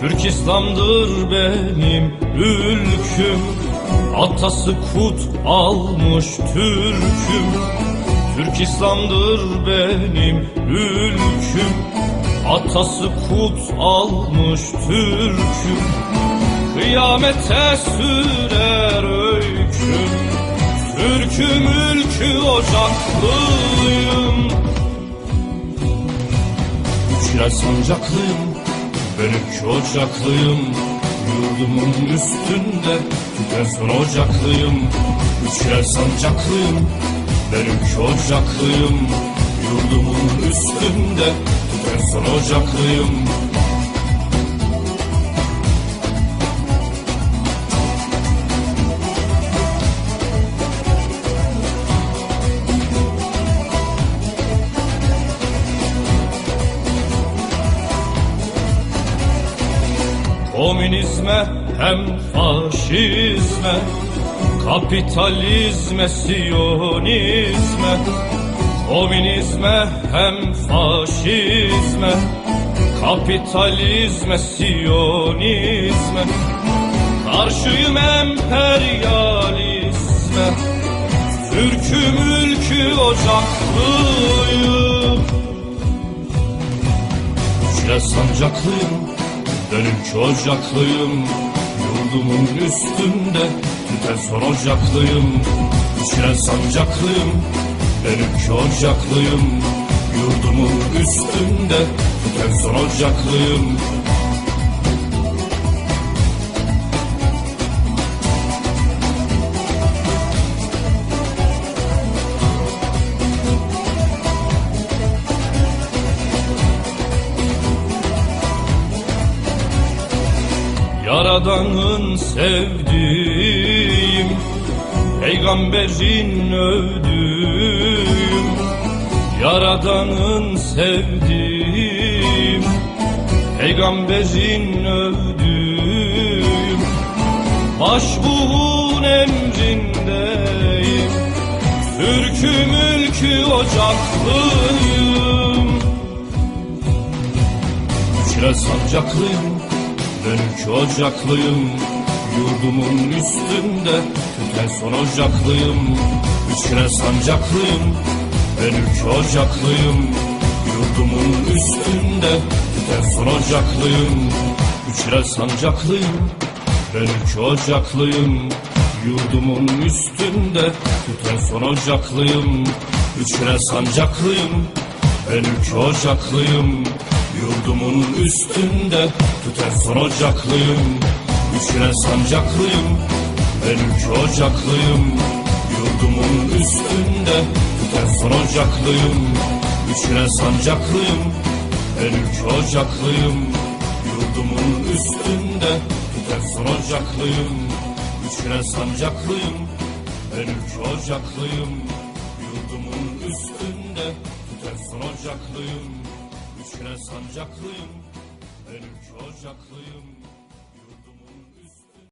Türk İslam'dır benim ülküm. Atası kut almış Türk'üm. Türk İslam'dır benim ülküm. Atası kut almış Türk'üm. Kıyamete sürer öyküm. Türk'üm ülkü ocaklıyım. Üçler sancaklıyım Benimki ocaklıyım Yurdumun üstünde. Tüten son ocaklıyım Üçler sancaklıyım. Benimki ocaklıyım Yurdumun üstünde. Tüten son ocaklıyım Komünizme hem faşizme Kapitalizme, siyonizme. Komünizme hem faşizme Kapitalizme, siyonizme. Karşıyım emperyalizme Türk'üm ülkü ocaklıyım. Üçle sancaklıyım Benimki ocaklıyım Yurdumun üstünde Tüten son ocaklıyım Üçle sancaklıyım Benimki ocaklıyım Yurdumun üstünde Tüten son Yaradanın sevdiğim Peygamberin övdüğüm Yaradanın sevdiğim Peygamberin övdüğüm. Başbuğun emrindeyim Türk'ü mülkü ocaklıyım. Üçle sancaklıyım Benimki ocaklıyım Yurdumun üstünde. Tüten son ocaklıyım Üçle sancaklıyım. Benimki ocaklıyım Yurdumun üstünde. Tüten son ocaklıyım Üçle sancaklıyım. Benimki ocaklıyım Yurdumun üstünde. Tüten son ocaklıyım Üçle sancaklıyım. Benimki ocaklıyım Yurdumun üstünde tüten son ocaklıyım Üçüne sancaklıyım Benimki ocaklıyım. Yurdumun üstünde tüten son ocaklıyım Üçüne sancaklıyım Benimki ocaklıyım. Yurdumun üstünde tüten son ocaklıyım Üçüne sancaklıyım Benimki ocaklıyım. Yurdumun üstünde tüten son ocaklıyım Üçüne sancaklıyım, benimki ocaklıyım.